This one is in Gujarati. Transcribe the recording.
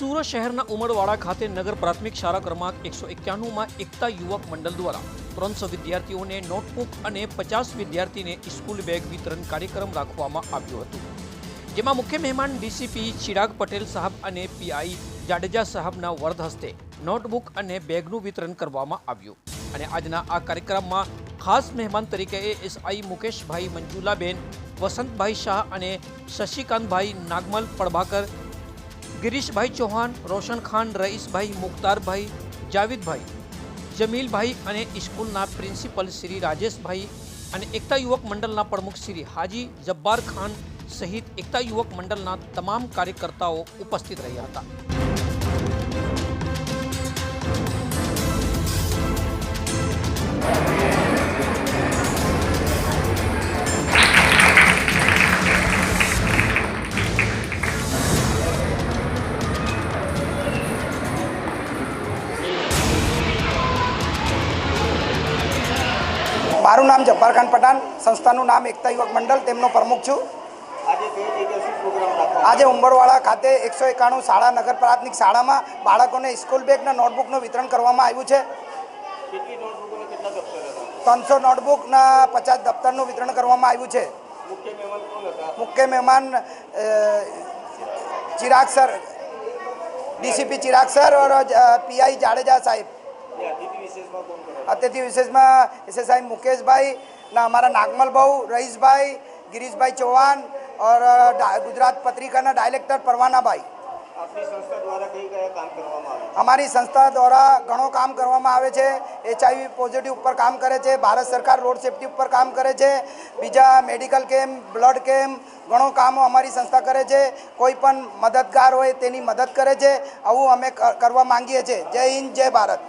સુરત શહેરના ઉમરવાડા ખાતે નગર પ્રાથમિક શાળા ક્રમાંક એકસો એક્યાણુંમાં એકતા યુવક મંડળ દ્વારા ત્રણસો વિદ્યાર્થીઓને નોટબુક અને પચાસ વિદ્યાર્થીને સ્કૂલ બેગ વિતરણ કાર્યક્રમ રાખવામાં આવ્યો હતો, જેમાં મુખ્ય મહેમાન ડીસીપી ચિરાગ પટેલ સાહેબ અને પીઆઈ જાડેજા સાહેબના વર્ધ હસ્તે નોટબુક અને બેગનું વિતરણ કરવામાં આવ્યું. અને આજના આ કાર્યક્રમમાં ખાસ મહેમાન તરીકે એસઆઈ મુકેશભાઈ મંજુલાબેન, વસંતભાઈ શાહ અને શશિકાંતભાઈ નાગમલ પડભાકર ગિરીશભાઈ ચૌહાણ રોશન ખાન રઈસભાઈ મુખ્તારભાઈ, જાવિદભાઈ, જમીલભાઈ અને સ્કૂલના પ્રિન્સિપલ શ્રી રાજેશભાઈ અને એકતા યુવક મંડળના પ્રમુખ શ્રી હાજી જબ્બાર ખાન સહિત એકતા યુવક મંડળના તમામ કાર્યકર્તાઓ ઉપસ્થિત રહ્યા હતા. મારું નામ જબ્બારખાન પઠાણ સંસ્થાનું નામ એકતા યુવક મંડળ તેમનો પ્રમુખ છું. આજે ઉંબરવાડા ખાતે એકસો એકાણું શાળા નગર પ્રાથમિક શાળામાં બાળકોને સ્કૂલ બેગના નોટબુકનું વિતરણ કરવામાં આવ્યું છે. ત્રણસો નોટબુકના પચાસ દફતરનું વિતરણ કરવામાં આવ્યું છે. મુખ્ય મહેમાન Chirag sir DCP Chirag sir ઓર પીઆઈ જાડેજા સાહેબ. અતિથિ વિશેષમાં એસએસઆઈ મુકેશભાઈ ના અમારા નાગમલ ભાઉ રહીશભાઈ ગિરીશભાઈ ચૌહાણ ઓર ગુજરાત પત્રિકાના ડાયરેક્ટર પરવાનાભાઈ. અમારી સંસ્થા દ્વારા ઘણો કામ કરવામાં આવે છે. એચઆઈવી પોઝિટિવ ઉપર કામ કરે છે. ભારત સરકાર રોડ સેફટી ઉપર કામ કરે છે. બીજા મેડિકલ કેમ્પ બ્લડ કેમ્પ ઘણો કામો અમારી સંસ્થા કરે છે. કોઈ પણ મદદગાર હોય તેની મદદ કરે છે. આવું અમે કરવા માંગીએ છીએ. જય હિન્દ જય ભારત.